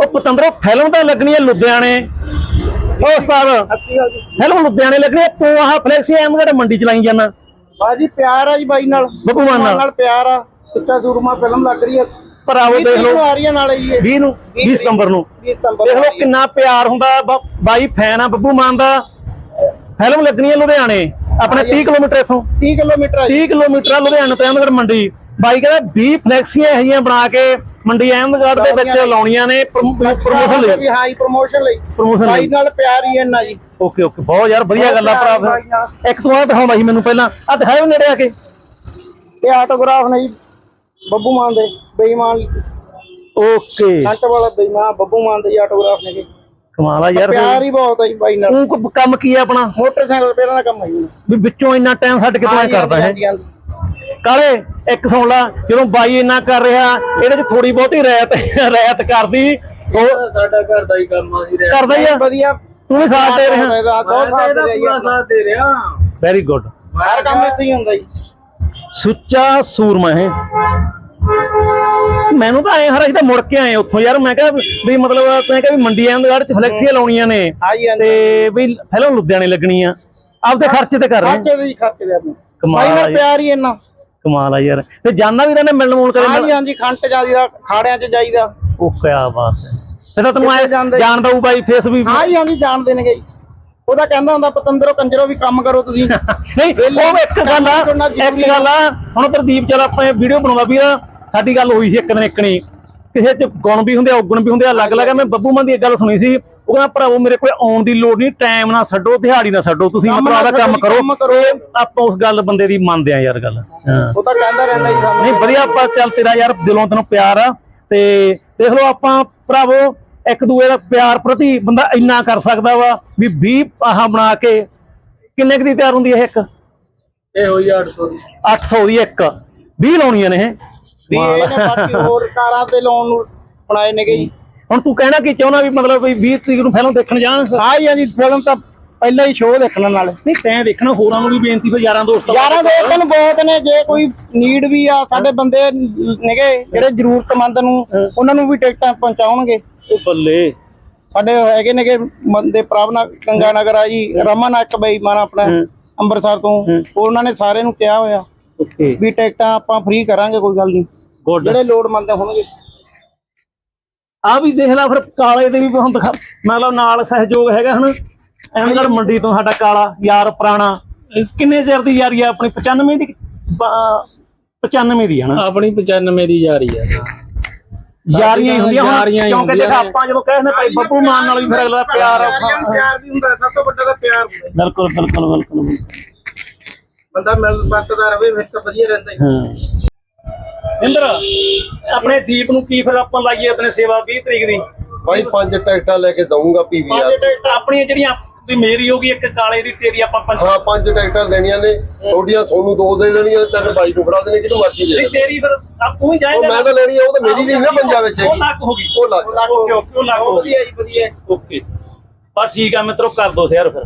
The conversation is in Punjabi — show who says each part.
Speaker 1: ਉਹ ਪਤੰਦਰੋ ਫਿਲਮ ਤਾਂ ਲੱਗਣੀ ਹੈ ਲੁਧਿਆਣੇ। ਉਹ ਉਸਤਾਦ ਫਿਲਮ ਲੁਧਿਆਣੇ ਲੱਗਣੀ ਹੈ। ਤੂੰ ਆਹ ਫਲੈਕਸੀ ਐਮਗੜ ਮੰਡੀ ਚਲਾਈ ਜਾਂਦਾ?
Speaker 2: ਬਾਜੀ ਪਿਆਰ ਆ ਜੀ ਬਾਈ ਨਾਲ।
Speaker 1: ਮਾਨ ਨਾਲ।
Speaker 2: ਪਿਆਰ ਆ। ਸਿੱਕਾ ਸੂਰਮਾ ਫਿਲਮ ਲੱਗ ਰਹੀ ਹੈ।
Speaker 1: ਭਰਾਵੋ ਦੇਖ ਲਓ।
Speaker 2: ਆ ਰਹੀ ਹੈ ਨਾਲੇ ਜੀ ਇਹ।
Speaker 1: 20 ਨੂੰ 20 ਸਤੰਬਰ ਨੂੰ।
Speaker 2: 20 ਸਤੰਬਰ
Speaker 1: ਦੇਖ ਲਓ ਕਿੰਨਾ ਪਿਆਰ ਹੁੰਦਾ। ਬਾਈ ਫੈਨ ਆ ਬੱਬੂ ਮਾਨ ਦਾ। ਫਿਲਮ ਲੱਗਣੀ ਹੈ ਲੁਧਿਆਣੇ। ਆਪਣੇ 30 ਕਿਲੋਮੀਟਰ ਇੱਥੋਂ।
Speaker 2: 30 ਕਿਲੋਮੀਟਰ ਆ ਜੀ।
Speaker 1: 30 ਕਿਲੋਮੀਟਰ ਆ ਲੁਧਿਆਣੇ ਤੋਂ ਅਹਿਮਦਗੜ੍ਹ ਮੰਡੀ। ਬਾਈ ਕਹਿੰਦਾ 20 ਫਲੈਕਸੀਆਂ ਇਹ ਬਣਾ ਕੇ ਮੰਡੀ ਅਹਿਮਦਗੜ੍ਹ ਦੇ ਵਿੱਚ ਲਾਉਣੀਆਂ ਨੇ ਪ੍ਰੋਮੋਸ਼ਨ ਲਈ।
Speaker 2: ਹਾਂ ਜੀ ਪ੍ਰੋਮੋਸ਼ਨ ਲਈ।
Speaker 1: ਪ੍ਰੋਮੋਸ਼ਨ ਲਈ।
Speaker 2: ਨਾਲ ਪਿਆਰ ਹੀ ਇੰਨਾ ਜੀ।
Speaker 1: ਓਕੇ ਓਕੇ ਬਹੁਤ ਯਾਰ ਵਧੀਆ ਗੱਲ ਆ ਭਰਾ। ਫਿਰ। ਇੱਕ ਤੂੰ ਆ ਦਿਖਾਉਂਦਾ ਸੀ ਮੈਨੂੰ ਪਹਿਲਾਂ। ਆ ਦਿਖਾਇਓ ਨੇੜੇ ਆ ਕੇ।
Speaker 2: ਇਹ ਆਟੋਗ੍ਰਾਫ ਨੇ ਜੀ ਬੱਬੂ ਮਾਨ ਦੇ ਬੇਈਮਾਨ।
Speaker 1: ਓਕੇ।
Speaker 2: ਕੰਟ ਵਾਲਾ ਬੇਈਮਾਨ ਬੱਬੂ ਮਾਨ ਦੇ ਆਟੋਗ੍ਰਾਫ ਨੇ ਜੀ।
Speaker 1: ਕਮਾਲ ਆ ਯਾਰ
Speaker 2: ਪਿਆਰ ਹੀ ਬਹੁਤ ਆ ਜੀ ਬਾਈ ਨਾਲ।
Speaker 1: ਤੂੰ ਕੋ ਕੰਮ ਕੀ ਆ ਆਪਣਾ?
Speaker 2: ਮੋਟਰਸਾਈਕਲ ਪਹਿਲਾਂ ਦਾ ਕੰਮ ਹੈ ਜੀ।
Speaker 1: ਵੀ ਵਿੱਚੋਂ ਇੰਨਾ ਟਾਈਮ ਛੱਡ ਕੇ ਤੂੰ ਕਰਦਾ ਹੈ। ਕਾਲੇ ਇੱਕ ਸੁਣ ਲਾ ਜਦੋਂ ਬਾਈ ਇੰਨਾ ਕਰ ਰਿਹਾ ਇਹਦੇ ਚ ਥੋੜੀ ਬਹੁਤੀ ਰਹਿਤ ਰਹਿਤ ਕਰਦੀ। ਉਹ
Speaker 3: ਸਾਡਾ ਘਰ ਦਾ ਹੀ ਕੰਮ ਆ ਜੀ
Speaker 1: ਕਰਦਾ ਹੀ ਆ।
Speaker 2: ਵਧੀਆ।
Speaker 1: ਤੂੰ ਵੀ ਸਾਥ ਦੇ ਰਿਹਾ।
Speaker 2: ਇਹਦਾ ਬਹੁਤ ਸਾਥ ਦੇ ਰਹੀ
Speaker 3: ਪੂਰਾ ਸਾਥ ਦੇ ਰਿਹਾ।
Speaker 1: ਵੈਰੀ ਗੁੱਡ
Speaker 2: ਹਰ ਕੰਮ ਇੱਥੇ ਹੀ ਹੁੰਦਾ ਜੀ।
Speaker 1: ਸੁੱਚਾ ਸੂਰਮਾ ਹੈ ਮੈਨੂੰ ਤਾਂ ਐ ਹਰ ਅਸੀਂ ਤਾਂ ਮੁੜ ਕੇ ਆਏ ਉੱਥੋਂ। ਯਾਰ ਮੈਂ ਕਿਹਾ ਵੀ ਮਤਲਬ ਤੈਂ ਕਿਹਾ ਵੀ ਮੰਡੀ ਆਂਦਗੜ ਚ ਫਲੈਕਸੀਆਂ ਲਾਉਣੀਆਂ ਨੇ ਤੇ ਵੀ ਫਿਲਮ ਲੁਧਿਆਣੇ ਲੱਗਣੀ ਆ ਆਪਦੇ ਖਰਚੇ ਤੇ ਕਰ ਰਹੇ।
Speaker 2: ਖਰਚੇ ਦੇ ਖਰਚੇ ਦੇ ਆਪਣੇ।
Speaker 1: ਕਮਾਲ।
Speaker 2: ਪਿਆਰ ਹੀ ਇੰਨਾ।
Speaker 1: ਕਮਾਲ ਆ ਯਾਰ। ਤੇ ਜਾਨਾ ਵੀ ਰਹਿੰਦੇ ਮਿਲਣ ਮੁਲ ਕਦੇ
Speaker 2: ਹਾਂਜੀ ਹਾਂਜੀ ਖੰਟ ਜਾਈਦਾ ਖਾੜਿਆਂ 'ਚ ਜਾਈਦਾ।
Speaker 1: ਉਹ ਕਿਆ ਬਾਤ ਹੈ। ਤੇ ਤਾਂ
Speaker 2: ਕਿੱਥੇ ਜਾਂਦੇ?
Speaker 1: ਜਾਣਦਾ ਉਹ ਬਾਈ ਫੇਸ ਵੀ
Speaker 2: ਹਾਂਜੀ ਹਾਂਜੀ ਜਾਣਦੇ ਨੇਗੇ ਉਹਦਾ ਕਹਿੰਦਾ ਹੁੰਦਾ ਪਤੰਦਰੋ ਕੰਜਰੋ ਵੀ ਕੰਮ ਕਰੋ ਤੁਸੀਂ।
Speaker 1: ਨਹੀਂ ਉਹ ਇੱਕ ਗੱਲ ਆ ਇੱਕ ਗੱਲ ਆ। ਹੁਣ ਪ੍ਰਦੀਪ ਚਲ ਆਪਾਂ ਵੀਡੀਓ ਬਣਾਉਂਦਾ ਵੀ ਆ ਸਾਡੀ ਗੱਲ ਹੋਈ ਸੀ ਇੱਕ ਦਿਨ ਇੱਕਣੀ ਕਿਸੇ ਚ ਗੁਣ ਵੀ ਹੁੰਦੇ ਆ ਔਗਣ ਵੀ ਹੁੰਦੇ ਆ ਅਲੱਗ ਅਲੱਗ ਆ। ਮੈਂ ਬੱਬੂ ਮਾਨ ਦੀ ਇੱਕ ਗੱਲ ਸੁਣੀ ਸੀ। ਉਹ ਕਹਿੰਦਾ ਭਰਾਵੋ ਮੇਰੇ ਕੋਲ ਆਉਣ ਦੀ ਲੋੜ ਨਹੀਂ ਟਾਈਮ ਨਾ ਛੱਡੋ ਦਿਹਾੜੀ ਨਾ ਛੱਡੋ ਤੁਸੀਂ ਮਤਲਬ ਆਦਾ ਕੰਮ ਕਰੋ। ਆਪਾਂ ਉਸ ਗੱਲ ਬੰਦੇ ਦੀ ਮੰਨਦੇ ਆ ਯਾਰ ਗੱਲ। ਹਾਂ।
Speaker 2: ਉਹ ਤਾਂ ਕਹਿੰਦਾ ਰਹਿੰਦਾ ਜੀ ਸਾਨੂੰ
Speaker 1: ਨਹੀਂ ਵਧੀਆ ਆਪਾਂ ਚੱਲ ਤੇਰਾ ਯਾਰ ਦਿਲੋਂ ਤੈਨੂੰ ਪਿਆਰ ਆ। ਤੇ ਦੇਖ ਲਓ ਆਪਾਂ ਭਰਾਵੋ ਇੱਕ ਦੂਏ ਦਾ ਪਿਆਰ ਪ੍ਰਤੀ ਬੰਦਾ ਇੰਨਾ ਕਰ ਸਕਦਾ ਵਾ ਵੀ 20 ਆਹ ਬਣਾ ਕੇ ਕਿੰਨੇ ਕੁ ਦੀ ਤਿਆਰ ਹੁੰਦੀ ਹੈ ਇੱਕ?
Speaker 3: ਇਹ ਹੋਈ 800 ਦੀ।
Speaker 1: 800 ਦੀ ਇੱਕ। 20 ਲਾਉਣੀਆਂ ਨੇ ਇਹ।
Speaker 2: ਵੀ ਇਹਨੇ ਬਾਕੀ ਹੋਰ ਕਾਰਾਂ ਤੇ ਲਾਉਣ ਨੂੰ ਬਣਾਏ ਨੇਗੇ ਜੀ।
Speaker 1: ਹੁਣ ਤੂੰ ਕਹਿਣਾ ਕੀ ਚਾਹੁੰਦਾ ਵੀ ਮਤਲਬ ਵੀ 20 ਤਰੀਕ ਨੂੰ ਫਿਲਮ ਦੇਖਣ ਜਾਣ?
Speaker 2: ਹਾਂਜੀ ਹਾਂਜੀ ਫਿਲਮ ਤਾਂ ਪਹਿਲਾਂ ਹੀ ਸ਼ੋਅ ਦੇਖਣ ਨਾਲ।
Speaker 1: ਨਹੀਂ ਤੈਂ ਦੇਖਣਾ ਹੋਰਾਂ ਨੂੰ ਵੀ ਬੇਨਤੀ ਫਿਰ ਯਾਰਾਂ ਦੋਸਤਾਂ
Speaker 2: ਯਾਰਾਂ ਦੋਸਤਾਂ ਨੂੰ ਬਹੁਤ ਨੇ ਜੇ ਕੋਈ ਨੀਡ ਵੀ ਆ ਸਾਡੇ ਬੰਦੇ ਨੇਗੇ ਜਿਹੜੇ ਜ਼ਰੂਰਤਮੰਦ ਨੂੰ ਉਹਨਾਂ ਨੂੰ ਵੀ ਟਿਕਟਾਂ ਪਹੁੰਚਾਉਣਗੇ।
Speaker 1: ਉਹ ਬੱਲੇ।
Speaker 2: ਸਾਡੇ ਹੈਗੇ ਨੇਗੇ ਬੰਦੇ ਪ੍ਰਭਨਾ ਗੰਗਾ ਨਗਰ ਆ ਜੀ ਰਮਨ ਇੱਕ ਬਈ ਮਾਨਾ ਆਪਣਾ
Speaker 1: ਹੂੰ।
Speaker 2: ਅੰਮ੍ਰਿਤਸਰ ਤੋਂ। ਉਹਨਾਂ ਨੇ ਸਾਰੇ ਨੂੰ ਕਿਹਾ ਹੋਇਆ ਵੀ ਟਿਕਟਾਂ ਆਪਾਂ ਫ੍ਰੀ ਕਰਾਂਗੇ ਕੋਈ ਗੱਲ ਨਹੀਂ।
Speaker 1: ਗੁੱਡ
Speaker 2: ਜਿਹੜੇ ਲੋੜਮੰਦ ਹੋਣਗੇ।
Speaker 1: ਆ ਵੀ ਦੇਖ ਲੈ ਫਿਰ ਕਾਲੇ ਦੇ ਵੀ ਦਿਖਾ ਮਤਲਬ ਨਾਲ ਸਹਿਯੋਗ ਹੈਗਾ ਹਨ। ਐਮਗੜ ਮੰਡੀ ਤੋਂ ਸਾਡਾ ਕਾਲਾ ਯਾਰ ਪੁਰਾਣਾ। ਕਿੰਨੇ ਚਿਰ ਦੀ ਯਾਰੀ ਆ? ਆਪਣੀ 95 ਦੀ ਬ- 95 ਦੀ ਹਨਾ
Speaker 3: ਆਪਣੀ 95 ਦੀ ਰਹੀ ਹੈ
Speaker 1: ਯਾਰੀਆਂ ਹੀ ਹੁੰਦੀਆਂ। ਹੁਣ
Speaker 3: ਹੀ
Speaker 1: ਕਿਉਂਕਿ ਦੇਖ। ਆਪਾਂ ਜਦੋਂ ਕਹਿੰਦੇ ਭਾਈ ਬੱਬੂ ਮਾਨ ਨਾਲ ਵੀ ਫਿਰ ਅਗਲਾ ਪਿਆਰ ਆ।
Speaker 2: ਪਿਆਰ ਵੀ ਹੁੰਦਾ ਸਭ ਤੋਂ ਵੱਡਾ ਤਾਂ ਪਿਆਰ ਹੁੰਦਾ।
Speaker 1: ਬਿਲਕੁਲ ਬਿਲਕੁਲ ਬਿਲਕੁਲ।
Speaker 2: ਬੰਦਾ ਮਿਲ ਵਰਤਦਾ ਰਵੇ ਫਿਰ ਤਾਂ ਵਧੀਆ ਰਹਿੰਦਾ
Speaker 1: ਹਾਂ। ਇੰਦਰ ਆਪਣੇ ਦੀਪ ਨੂੰ ਕੀ ਫਿਰ ਆਪਾਂ ਲਾਈਏ ਆਪਣੇ ਸੇਵਾ 20 ਤਰੀਕ ਦੀ?
Speaker 4: ਭਾਈ ਪੰਜ ਟਿਕਟਾਂ ਲੈ ਕੇ ਦਊਂਗਾ ਪੀਵੀਆਰ
Speaker 1: ਆਪਣੀਆਂ ਜਿਹੜੀਆਂ ਵੀ ਮੇਰੀ ਹੋਗੀ ਇੱਕ ਕਾਲੇ ਦੀ ਤੇਰੀ ਆਪਾਂ ਪੰਜ
Speaker 4: ਹਾਂ ਪੰਜ ਟਿਕਟਾਂ ਦੇਣੀਆਂ ਨੇ। ਤੁਹਾਡੀਆਂ ਤੁਹਾਨੂੰ ਦੋ ਦੇ ਦੇਣੀਆਂ ਨੇ ਤਿੰਨ ਬਾਈ ਨੂੰ ਫੜਾ ਦੇਣੇ ਕਿਹਨੂੰ ਮਰਜ਼ੀ ਦੇ ਦੇਣ।
Speaker 1: ਤੇਰੀ ਫਿਰ ਆ ਤੂੰ ਹੀ
Speaker 4: ਉਹ
Speaker 1: ਜਾਏਗਾ
Speaker 4: ਮੈਂ ਤਾਂ ਲੈਣੀ ਆ ਉਹ ਤਾਂ ਮੇਰੀ ਨਹੀਂ ਨਾ ਪੰਜਾਬ ਵਿੱਚ
Speaker 1: ਉਹ
Speaker 4: ਹੈਗੀ।
Speaker 1: ਲੱਗ ਹੋ ਗਈ।
Speaker 4: ਉਹ ਲੱਗ
Speaker 1: ਓਕੇ ਓਕੇ ਉਹ ਲੱਗ ਹੋ ਗਈ।
Speaker 2: ਵਧੀਆ ਜੀ ਵਧੀਆ।
Speaker 1: ਓਕੇ। ਬਸ ਠੀਕ ਆ ਮਿੱਤਰੋ ਕਰ ਦੋ ਯਾਰ ਫਿਰ।